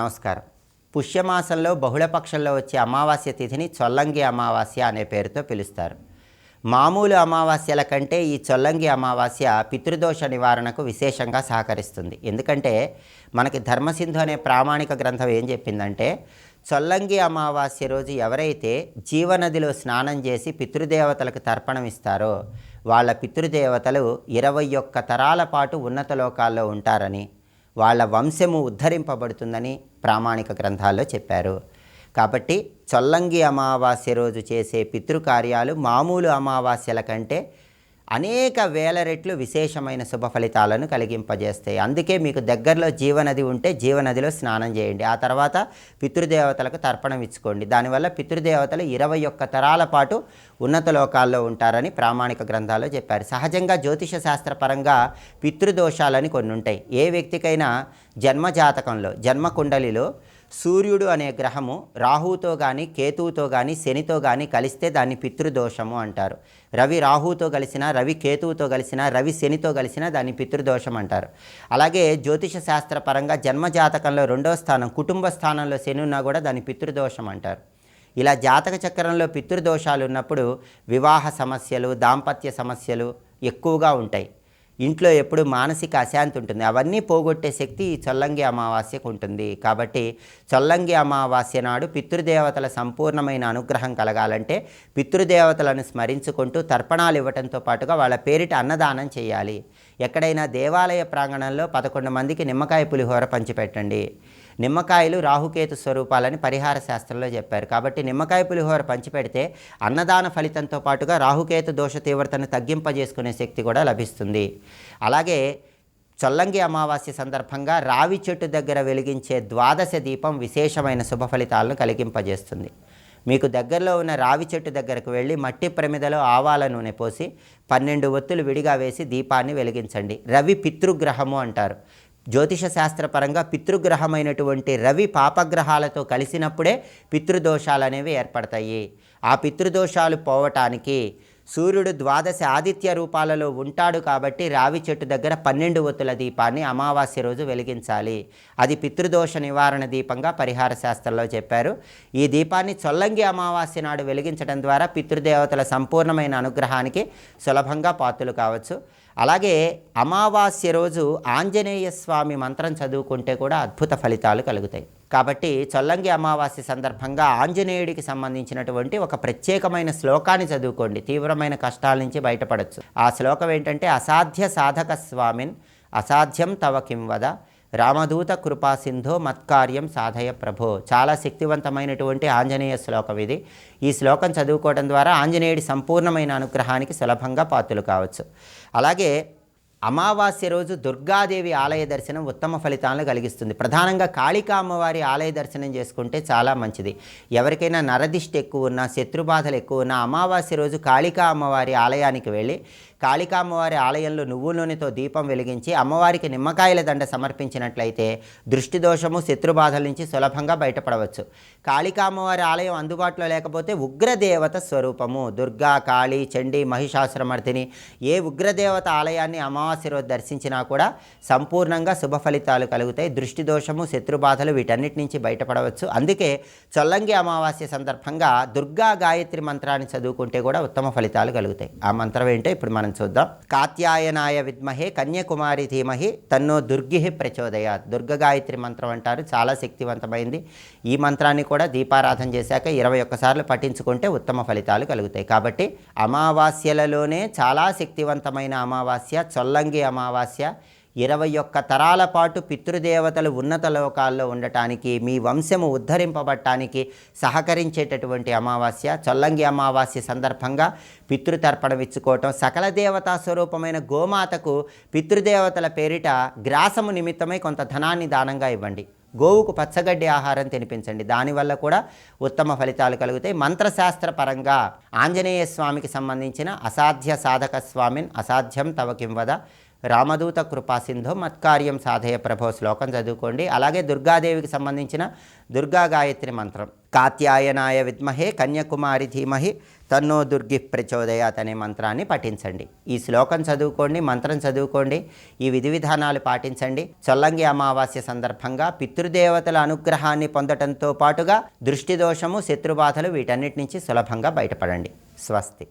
నమస్కారం. పుష్యమాసంలో బహుళపక్షంలో వచ్చే అమావాస్య తిథిని చొల్లంగి అమావాస్య అనే పేరుతో పిలుస్తారు. మామూలు అమావాస్యల కంటే ఈ చొల్లంగి అమావాస్య పితృదోష నివారణకు విశేషంగా సహకరిస్తుంది. ఎందుకంటే మనకి ధర్మసింధు అనే ప్రామాణిక గ్రంథం ఏం చెప్పిందంటే చొల్లంగి అమావాస్య రోజు ఎవరైతే జీవనదిలో స్నానం చేసి పితృదేవతలకు తర్పణం ఇస్తారో వాళ్ళ పితృదేవతలు ఇరవై ఒక్క తరాల పాటు ఉన్నత లోకాల్లో ఉంటారని వాళ్ళ వంశము ఉద్ధరింపబడుతుందని ప్రామాణిక గ్రంథాల్లో చెప్పారు. కాబట్టి చొల్లంగి అమావాస్య రోజు చేసే పితృకార్యాలు మామూలు అమావాస్యల కంటే అనేక వేల రెట్లు విశేషమైన శుభ ఫలితాలను కలిగింపజేస్తాయి. అందుకే మీకు దగ్గరలో జీవనది ఉంటే జీవనదిలో స్నానం చేయండి. ఆ తర్వాత పితృదేవతలకు తర్పణం ఇచ్చుకోండి. దానివల్ల పితృదేవతలు ఇరవై ఒక్క తరాల పాటు ఉన్నత లోకాల్లో ఉంటారని ప్రామాణిక గ్రంథాల్లో చెప్పారు. సహజంగా జ్యోతిష శాస్త్రపరంగా పితృదోషాలని కొన్ని ఉంటాయి ఏ వ్యక్తికైనా జన్మజాతకంలో జన్మకుండలిలో సూర్యుడు అనే గ్రహము రాహుతో కానీ కేతువుతో కానీ శనితో కానీ కలిస్తే దాన్ని పితృదోషము అంటారు. రవి రాహుతో కలిసిన రవి కేతువుతో కలిసిన రవి శనితో కలిసిన దాన్ని పితృదోషం అంటారు. అలాగే జ్యోతిష శాస్త్ర పరంగా జన్మజాతకంలో రెండో స్థానం కుటుంబ స్థానంలో శని ఉన్నా కూడా దాన్ని పితృదోషం అంటారు. ఇలా జాతక చక్రంలో పితృదోషాలు ఉన్నప్పుడు వివాహ సమస్యలు దాంపత్య సమస్యలు ఎక్కువగా ఉంటాయి. ఇంట్లో ఎప్పుడు మానసిక అశాంతి ఉంటుంది. అవన్నీ పోగొట్టే శక్తి ఈ చొల్లంగి అమావాస్యకు ఉంటుంది. కాబట్టి చొల్లంగి అమావాస్య నాడు పితృదేవతల సంపూర్ణమైన అనుగ్రహం కలగాలంటే పితృదేవతలను స్మరించుకుంటూ తర్పణాలు ఇవ్వటంతో పాటుగా వాళ్ళ పేరిట అన్నదానం చేయాలి. ఎక్కడైనా దేవాలయ ప్రాంగణంలో పదకొండు మందికి నిమ్మకాయ పులిహోర పంచిపెట్టండి. నిమ్మకాయలు రాహుకేతు స్వరూపాలని పరిహార శాస్త్రంలో చెప్పారు. కాబట్టి నిమ్మకాయ పులిహోర పంచిపెడితే అన్నదాన ఫలితంతో పాటుగా రాహుకేతు దోష తీవ్రతను తగ్గింపజేసుకునే శక్తి కూడా లభిస్తుంది. అలాగే చొల్లంగి అమావాస్య సందర్భంగా రావి చెట్టు దగ్గర వెలిగించే ద్వాదశ దీపం విశేషమైన శుభ ఫలితాలను కలిగింపజేస్తుంది. మీకు దగ్గరలో ఉన్న రావి చెట్టు దగ్గరకు వెళ్ళి మట్టి ప్రమిదలో ఆవాల నూనె పోసి పన్నెండు ఒత్తులు విడిగా వేసి దీపాన్ని వెలిగించండి. రవి పితృగ్రహము అంటారు. జ్యోతిష శాస్త్రపరంగా పితృగ్రహమైనటువంటి రవి పాపగ్రహాలతో కలిసినప్పుడే పితృదోషాలు అనేవి ఏర్పడతాయి. ఆ పితృదోషాలు పోవటానికి సూర్యుడు ద్వాదశ ఆదిత్య రూపాలలో ఉంటాడు కాబట్టి రావి చెట్టు దగ్గర పన్నెండు ఒత్తుల దీపాన్ని అమావాస్య రోజు వెలిగించాలి. అది పితృదోష నివారణ దీపంగా పరిహార శాస్త్రంలో చెప్పారు. ఈ దీపాన్ని చొల్లంగి అమావాస్య నాడు వెలిగించడం ద్వారా పితృదేవతల సంపూర్ణమైన అనుగ్రహానికి సులభంగా పాత్రలు కావచ్చు. అలాగే అమావాస్య రోజు ఆంజనేయ స్వామి మంత్రం చదువుకుంటే కూడా అద్భుత ఫలితాలు కలుగుతాయి. కాబట్టి చొల్లంగి అమావాస్య సందర్భంగా ఆంజనేయుడికి సంబంధించినటువంటి ఒక ప్రత్యేకమైన శ్లోకాన్ని చదువుకోండి. తీవ్రమైన కష్టాల నుంచి బయటపడచ్చు. ఆ శ్లోకం ఏంటంటే అసాధ్య సాధక స్వామిన్ అసాధ్యం తవ కింవద రామదూత కృపాసింధో మత్కార్యం సాధయ ప్రభో. చాలా శక్తివంతమైనటువంటి ఆంజనేయ శ్లోకం ఇది. ఈ శ్లోకం చదువుకోవడం ద్వారా ఆంజనేయుడి సంపూర్ణమైన అనుగ్రహానికి సులభంగా పాత్రలు కావచ్చు. అలాగే అమావాస్య రోజు దుర్గాదేవి ఆలయ దర్శనం ఉత్తమ ఫలితాలను కలిగిస్తుంది. ప్రధానంగా కాళికా అమ్మవారి ఆలయ దర్శనం చేసుకుంటే చాలా మంచిది. ఎవరికైనా నరదిష్టి ఎక్కువ ఉన్నా శత్రుబాధలు ఎక్కువ ఉన్నా అమావాస్య రోజు కాళికా అమ్మవారి ఆలయానికి వెళ్ళి కాళికామ్మవారి ఆలయంలో నువ్వుల నూనెతో దీపం వెలిగించి అమ్మవారికి నిమ్మకాయల దండ సమర్పించినట్లయితే దృష్టి దోషము శత్రుబాధల నుంచి సులభంగా బయటపడవచ్చు. కాళికామ్మవారి ఆలయం అందుబాటులో లేకపోతే ఉగ్రదేవత స్వరూపము. దుర్గా కాళీ చండీ మహిషాసురమర్దిని ఏ ఉగ్రదేవత ఆలయాన్ని అమావాస్య రోజు దర్శించినా కూడా సంపూర్ణంగా శుభ ఫలితాలు కలుగుతాయి. దృష్టి దోషము శత్రుబాధలు వీటన్నిటి నుంచి బయటపడవచ్చు. అందుకే చొల్లంగి అమావాస్య సందర్భంగా దుర్గా గాయత్రి మంత్రాన్ని చదువుకుంటే కూడా ఉత్తమ ఫలితాలు కలుగుతాయి. ఆ మంత్రం ఏంటో ఇప్పుడు మనం చూద్దాం. కాత్యాయనాయ విద్మహే కన్యాకుమారి ధీమహి తన్నో దుర్గి ప్రచోదయాత్. దుర్గగాయత్రి మంత్రం అంటారు. చాలా శక్తివంతమైంది. ఈ మంత్రాన్ని కూడా దీపారాధన చేశాక ఇరవై ఒక్కసార్లు పఠించుకుంటే ఉత్తమ ఫలితాలు కలుగుతాయి. కాబట్టి అమావాస్యలలోనే చాలా శక్తివంతమైన అమావాస్య చొల్లంగి అమావాస్య ఇరవై ఒక్క తరాల పాటు పితృదేవతలు ఉన్నత లోకాల్లో ఉండటానికి మీ వంశము ఉద్ధరింపబట్టానికి సహకరించేటటువంటి అమావాస్య చొల్లంగి అమావాస్య సందర్భంగా పితృతర్పణం ఇచ్చుకోవటం సకల దేవతా స్వరూపమైన గోమాతకు పితృదేవతల పేరిట గ్రాసము నిమిత్తమై కొంత ధనాన్ని దానంగా ఇవ్వండి. గోవుకు పచ్చగడ్డి ఆహారం తినిపించండి. దానివల్ల కూడా ఉత్తమ ఫలితాలు కలుగుతాయి. మంత్రశాస్త్ర పరంగా ఆంజనేయ స్వామికి సంబంధించిన అసాధ్య సాధక స్వామిన్ అసాధ్యం తవకింవద రామదూత కృపాసింధో మత్కార్యం సాధయ ప్రభో శ్లోకం చదువుకోండి. అలాగే దుర్గాదేవికి సంబంధించిన దుర్గా గాయత్రి మంత్రం. కాత్యాయనాయ విద్మహే కన్యాకుమారి ధీమహి తన్నో దుర్గి ప్రచోదయాత్ అనే మంత్రాన్ని పఠించండి. ఈ శ్లోకం చదువుకోండి మంత్రం చదువుకోండి ఈ విధి విధానాలు పాటించండి. చొల్లంగి అమావాస్య సందర్భంగా పితృదేవతల అనుగ్రహాన్ని పొందటంతో పాటుగా దృష్టి దోషము శత్రుబాధలు వీటన్నిటి నుంచి సులభంగా బయటపడండి. స్వస్తి.